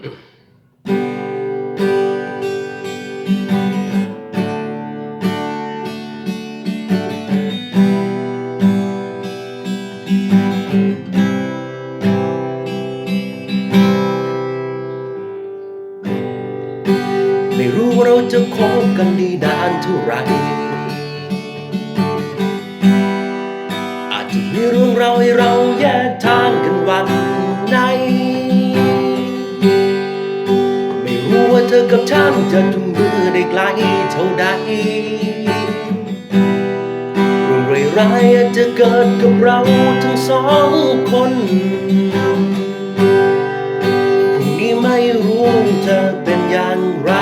ไม่รู้ว่าเราจะคบกันได้นานเท่าไหรอาจจะมีเรื่องเราวให้เรา เธอกับฉันจะจุงมือได้ไกลเท่าใดเรื่องร้ายๆอาจจะเกิดกับเราทั้งสองคนพรุ่งนี้ไม่รู้จะเป็นอย่างไร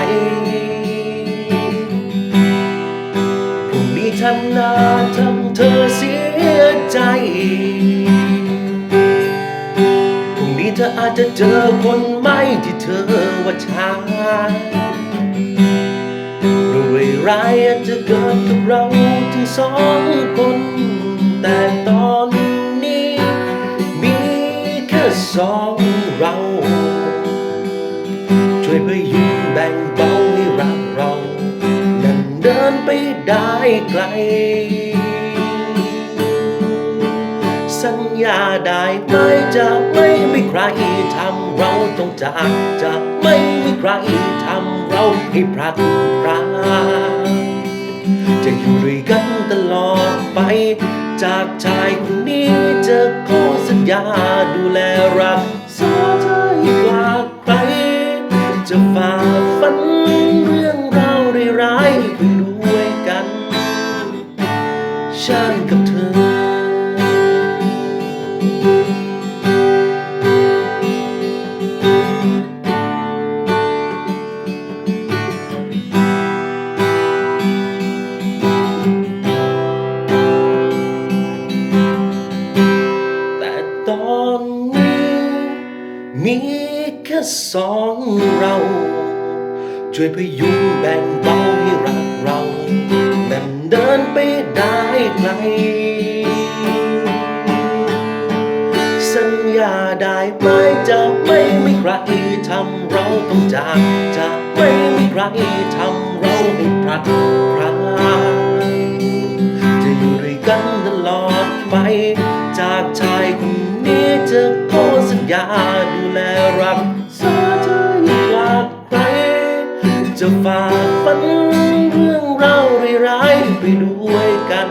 พรุ่งนี้ฉันน่าทำเธอเสียใจ เธออาจจะเจอคนใหม่ที่เธอว่าชาเรื่องร้ายๆอาจจะเกิดกับเราทั้งสองคน แต่ตอนนี้ มีแค่สองเรา ช่วยพยุงแบ่งเบาให้รักเรา นั้นเดินไปได้ไกล สัญญาได้ไหมจะไม่มีใครทำเราต้องจากจะไม่มีใครทำเราให้พลัดพรากจะอยู่ด้วยกันตลอดไป จากชายคนนี้จะขอสัญญาดูแลรักษาเธอให้กว่าใคร จะฝ่าฟันเรื่องราวร้ายๆไปด้วยกันฉันกับ สองเรา ช่วยพยุงแบ่งเบาให้รักเราแบ่งเดินไปได้ไกล สัญญาได้ไหมจะไม่มีใครทำเราต้องจากจะไม่มีใครทำเราให้พลัดพรากจะอยู่ด้วยกันตลอดไป จากชายคนนี้จะขอสัญญาดูแล จะฝ่าฟันเรื่องเราร้ายๆไปด้วยกัน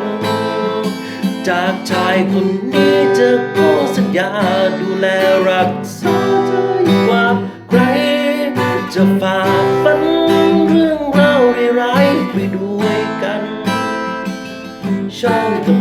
จากชายคนนี้จะขอสัญญาดูแลรักษาเธอยิ่งกว่าใคร จะฝ่าฟันเรื่องเราร้ายๆไปด้วยกันฉันกับ